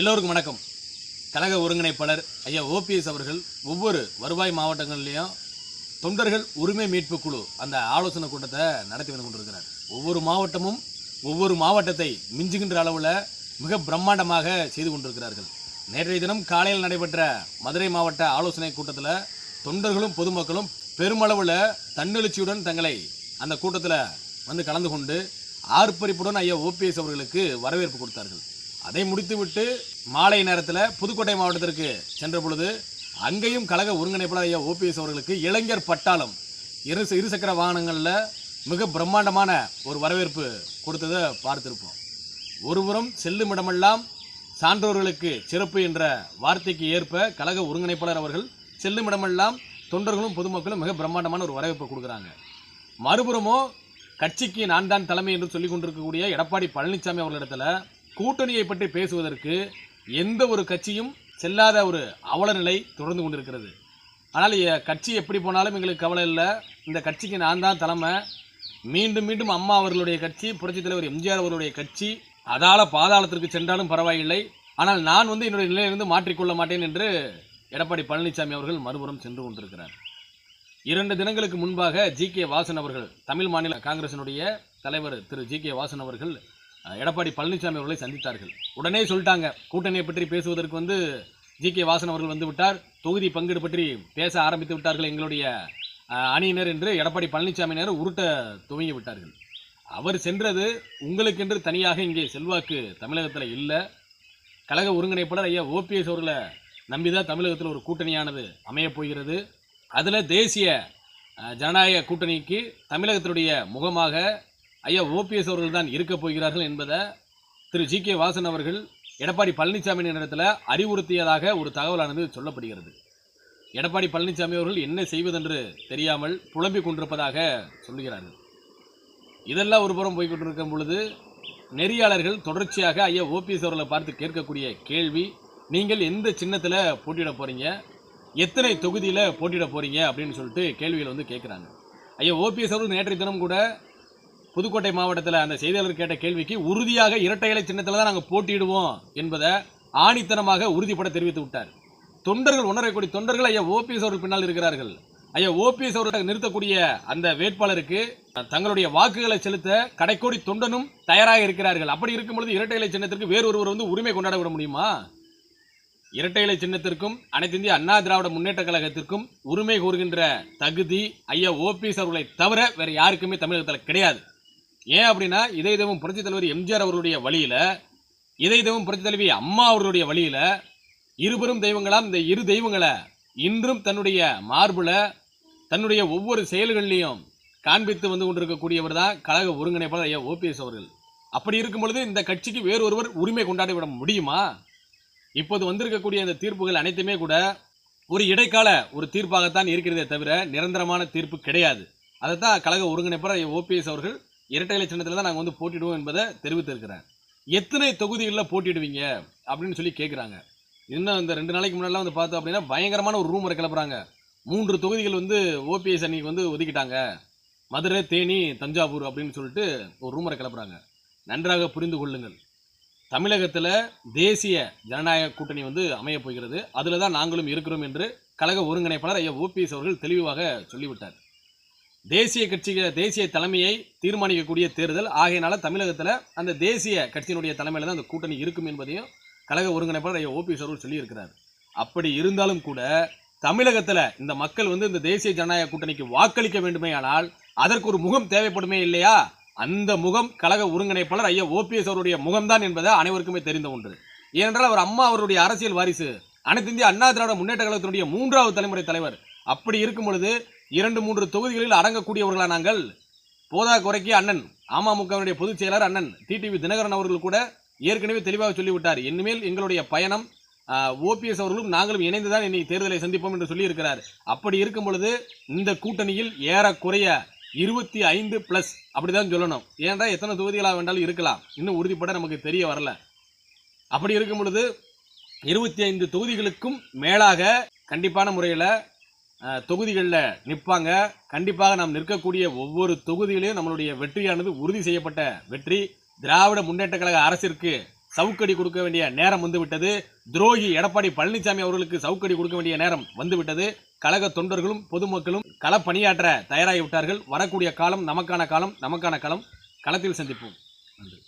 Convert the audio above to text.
எல்லோருக்கும் வணக்கம். கழக ஒருங்கிணைப்பாளர் ஐயா ஓபிஎஸ் அவர்கள் ஒவ்வொரு வருவாய் மாவட்டங்கள்லேயும் தொண்டர்கள் உரிமை மீட்பு குழு அந்த ஆலோசனை கூட்டத்தை நடத்தி வந்து கொண்டிருக்கிறார். ஒவ்வொரு மாவட்டமும் ஒவ்வொரு மாவட்டத்தை மிஞ்சுகின்ற அளவில் மிக பிரம்மாண்டமாக செய்து கொண்டிருக்கிறார்கள். நேற்றைய தினம் காலையில் நடைபெற்ற மதுரை மாவட்ட ஆலோசனை கூட்டத்தில் தொண்டர்களும் பொதுமக்களும் பெருமளவில் தன்னெழுச்சியுடன் தங்களை அந்த கூட்டத்தில் வந்து கலந்து கொண்டு ஆர்ப்பரிப்புடன் ஐயா ஓபிஎஸ் அவர்களுக்கு வரவேற்பு கொடுத்தார்கள். அதை முடித்துவிட்டு மாலை நேரத்தில் புதுக்கோட்டை மாவட்டத்திற்கு சென்ற பொழுது அங்கேயும் கழக ஒருங்கிணைப்பாளர் ஐயா ஓபிஎஸ் அவர்களுக்கு இளைஞர் பட்டாளம். இரு இருசக்கர வாகனங்களில் மிக பிரம்மாண்டமான ஒரு வரவேற்பு கொடுத்ததை பார்த்திருப்போம். ஒருபுறம் செல்லும் இடமெல்லாம் சான்றோர்களுக்கு சிறப்பு என்ற வார்த்தைக்கு ஏற்ப கழக ஒருங்கிணைப்பாளர் அவர்கள் செல்லும் இடமெல்லாம் தொண்டர்களும் பொதுமக்களும் மிக பிரம்மாண்டமான ஒரு வரவேற்பு கொடுக்குறாங்க. மறுபுறமோ கட்சிக்கு நான் தான் தலைமை என்று சொல்லிக் கொண்டிருக்கக்கூடிய எடப்பாடி பழனிசாமி அவர்களிடத்தில் கூட்டணியை பற்றி பேசுவதற்கு எந்த ஒரு கட்சியும் செல்லாத ஒரு அவல நிலை தொடர்ந்து கொண்டிருக்கிறது. ஆனால் கட்சி எப்படி போனாலும் எங்களுக்கு கவலை இல்லை. இந்த கட்சிக்கு நான் தான் தலைமை. மீண்டும் மீண்டும் அம்மா அவர்களுடைய கட்சி புரட்சித் தலைவர் எம்ஜிஆர் அவர்களுடைய கட்சி அதால பாதாளத்திற்கு சென்றாலும் பரவாயில்லை. ஆனால் நான் வந்து என்னுடைய நிலையிலிருந்து மாற்றிக்கொள்ள மாட்டேன் என்று எடப்பாடி பழனிசாமி அவர்கள் மறுபுறம் சென்று கொண்டிருக்கிறார். இரண்டு தினங்களுக்கு முன்பாக ஜி கே வாசன் அவர்கள் தமிழ் மாநில காங்கிரசினுடைய தலைவர் திரு ஜி கே வாசன் அவர்கள் எடப்பாடி பழனிசாமி அவர்களை சந்தித்தார்கள். உடனே சொல்லிட்டாங்க. கூட்டணியை பற்றி பேசுவதற்கு வந்து ஜி கே வாசன் அவர்கள் வந்து விட்டார். தொகுதி பங்கீடு பற்றி பேச ஆரம்பித்து விட்டார்கள் எங்களுடைய அணியினர் என்று எடப்பாடி பழனிசாமியினர் உருட்ட துவங்கி விட்டார்கள். அவர் சென்றது உங்களுக்கென்று தனியாக இங்கே செல்வாக்கு தமிழகத்தில் இல்லை. கழக ஒருங்கிணைப்பாளர் ஐயா ஓபிஎஸ் அவர்களை நம்பிதான் தமிழகத்தில் ஒரு கூட்டணியானது அமையப் போகிறது. அதில் தேசிய ஜனநாயக கூட்டணிக்கு தமிழகத்தினுடைய முகமாக ஐயா ஓபிஎஸ் அவர்கள் தான் இருக்கப் போகிறார்கள் என்பதை திரு ஜி கே வாசன் அவர்கள் எடப்பாடி பழனிசாமி நேரத்தில் அறிவுறுத்தியதாக ஒரு தகவலானது சொல்லப்படுகிறது. எடப்பாடி பழனிசாமி அவர்கள் என்ன செய்வதென்று தெரியாமல் புலம்பிக் கொண்டிருப்பதாக சொல்லுகிறார்கள். இதெல்லாம் ஒரு புறம் போய்கொண்டிருக்கும் பொழுது நெறியாளர்கள் தொடர்ச்சியாக ஐயா ஓபிஎஸ் அவர்களை பார்த்து கேட்கக்கூடிய கேள்வி நீங்கள் எந்த சின்னத்தில் போட்டியிட போகிறீங்க எத்தனை தொகுதியில் போட்டியிட போகிறீங்க அப்படின்னு சொல்லிட்டு கேள்விகள் வந்து கேட்குறாங்க. ஐயா ஓபிஎஸ் அவர்கள் நேற்றைய தினம் கூட புதுக்கோட்டை மாவட்டத்தில் அந்த செய்தியாளர் கேட்ட கேள்விக்கு உறுதியாக இரட்டை இலை சின்னத்தில் தான் நாங்கள் போட்டியிடுவோம் என்பதை ஆணித்தனமாக உறுதிப்பட தெரிவித்து விட்டார். தொண்டர்கள் ஒன்றரை கோடி தொண்டர்கள் ஐயா ஓபிஎஸ் அவர்கள் பின்னால் இருக்கிறார்கள். ஐயா ஓபிஎஸ் அவர்களை நிறுத்தக்கூடிய அந்த வேட்பாளருக்கு தங்களுடைய வாக்குகளை செலுத்த கடைக்கோடி தொண்டனும் தயாராக இருக்கிறார்கள். அப்படி இருக்கும் பொழுது இரட்டை இலை சின்னத்திற்கு வேறு ஒருவர் வந்து உரிமை கொண்டாட விட முடியுமா? இரட்டை இலை சின்னத்திற்கும் அனைத்து இந்திய அண்ணா திராவிட முன்னேற்ற கழகத்திற்கும் உரிமை கூறுகின்ற தகுதி ஐயா ஓபிஎஸ் அவர்களை தவிர வேறு யாருக்குமே தமிழகத்தில் கிடையாது. ஏன் அப்படின்னா இதய தெய்வம் புரட்சித் தலைவர் எம்ஜிஆர் அவர்களுடைய வழியில் இதய தெய்வம் புரட்சித் தலைவி அம்மா அவர்களுடைய வழியில் இருபெரும் தெய்வங்களாம் இந்த இரு தெய்வங்களை இன்றும் தன்னுடைய மார்பில் தன்னுடைய ஒவ்வொரு செயல்கள்லையும் காண்பித்து வந்து கொண்டிருக்கக்கூடியவர் தான் கழக ஒருங்கிணைப்பாளர் ஐயா ஓபிஎஸ் அவர்கள். அப்படி இருக்கும் பொழுது இந்த கட்சிக்கு வேறு ஒருவர் உரிமை கொண்டாடி விட முடியுமா? இப்போது வந்திருக்கக்கூடிய இந்த தீர்ப்புகள் அனைத்துமே கூட ஒரு இடைக்கால ஒரு தீர்ப்பாகத்தான் இருக்கிறதே தவிர நிரந்தரமான தீர்ப்பு கிடையாது. அதைத்தான் கழக ஒருங்கிணைப்பாளர் ஓபிஎஸ் அவர்கள் இரட்டை சின்னத்தில் தான் நாங்கள் வந்து போட்டிடுவோம் என்பதை தெரிவித்திருக்கிறேன் எத்தனை தொகுதிகளில் போட்டிடுவீங்க அப்படின்னு சொல்லி கேட்குறாங்க இன்னும் இந்த ரெண்டு நாளைக்கு முன்னாடிலாம் வந்து பார்த்தோம் அப்படின்னா பயங்கரமான ஒரு ரூமரை கிளப்புறாங்க. மூன்று தொகுதிகள் வந்து ஓபிஎஸ் அன்னைக்கு வந்து ஒதுக்கிட்டாங்க. மதுரை தேனி தஞ்சாவூர் அப்படின்னு சொல்லிட்டு ஒரு ரூமரை கிளப்புறாங்க. நன்றாக புரிந்து கொள்ளுங்கள். தமிழகத்தில் தேசிய ஜனநாயக கூட்டணி வந்து அமையப் போகிறது. அதில் தான் நாங்களும் இருக்கிறோம் என்று கழக ஒருங்கிணைப்பாளர் ஐயா ஓபிஎஸ் அவர்கள் தெளிவாக சொல்லிவிட்டார். தேசிய கட்சிகள் தேசிய தலைமையை தீர்மானிக்கக்கூடிய தேர்தல். ஆகையினால தமிழகத்தில் அந்த தேசிய கட்சியினுடைய தலைமையில் தான் அந்த கூட்டணி இருக்கும் என்பதையும் கழக ஒருங்கிணைப்பாளர் ஐயா ஓபிஎஸ் அவர்கள் சொல்லியிருக்கிறார். அப்படி இருந்தாலும் கூட தமிழகத்தில் இந்த மக்கள் வந்து இந்த தேசிய ஜனநாயக கூட்டணிக்கு வாக்களிக்க வேண்டுமே ஆனால் அதற்கு ஒரு முகம் தேவைப்படுமே இல்லையா? அந்த முகம் கழக ஒருங்கிணைப்பாளர் ஐயா ஓபிஎஸ் அவருடைய முகம்தான் என்பதை அனைவருக்குமே தெரிந்த ஒன்று. ஏனென்றால் அவர் அம்மா அவருடைய அரசியல் வாரிசு. அனைத்து இந்திய அண்ணா திராவிட முன்னேற்ற கழகத்தினுடைய மூன்றாவது தலைமுறை தலைவர். அப்படி இருக்கும் பொழுது இரண்டு மூன்று தொகுதிகளில் அடங்கக்கூடியவர்களா நாங்கள்? போதா குறைக்கு அண்ணன் அமமுகவினுடைய பொதுச் செயலர் அண்ணன் டிடிவி தினகரன் அவர்கள் கூட ஏற்கனவே தெளிவாக சொல்லிவிட்டார். இனிமேல் எங்களுடைய பயணம் ஓபிஎஸ் அவர்களும் நாங்களும் இணைந்துதான் இன்னைக்கு தேர்தலை சந்திப்போம் என்று சொல்லியிருக்கிறார். அப்படி இருக்கும் பொழுது இந்த கூட்டணியில் ஏறக்குறைய இருபத்தி ஐந்து பிளஸ் அப்படிதான் சொல்லணும். ஏன்டா எத்தனை தொகுதிகளாக வேண்டாலும் இருக்கலாம். இன்னும் உறுதிப்பட நமக்கு தெரிய வரல. அப்படி இருக்கும் பொழுது இருபத்தி ஐந்து தொகுதிகளுக்கும் மேலாக கண்டிப்பான முறையில் தொகுதிகளில் நிற்பாங்க. கண்டிப்பாக நாம் நிற்கக்கூடிய ஒவ்வொரு தொகுதியிலையும் நம்மளுடைய வெற்றியானது உறுதி செய்யப்பட்ட வெற்றி. திராவிட முன்னேற்ற கழக அரசிற்கு சவுக்கடி கொடுக்க வேண்டிய நேரம் வந்துவிட்டது. துரோகி எடப்பாடி பழனிசாமி அவர்களுக்கு சவுக்கடி கொடுக்க வேண்டிய நேரம் வந்துவிட்டது. கழக தொண்டர்களும் பொதுமக்களும் கள பணியாற்ற தயாராகிவிட்டார்கள். வரக்கூடிய காலம் நமக்கான காலம் நமக்கான களம். களத்தில் சந்திப்போம். நன்றி.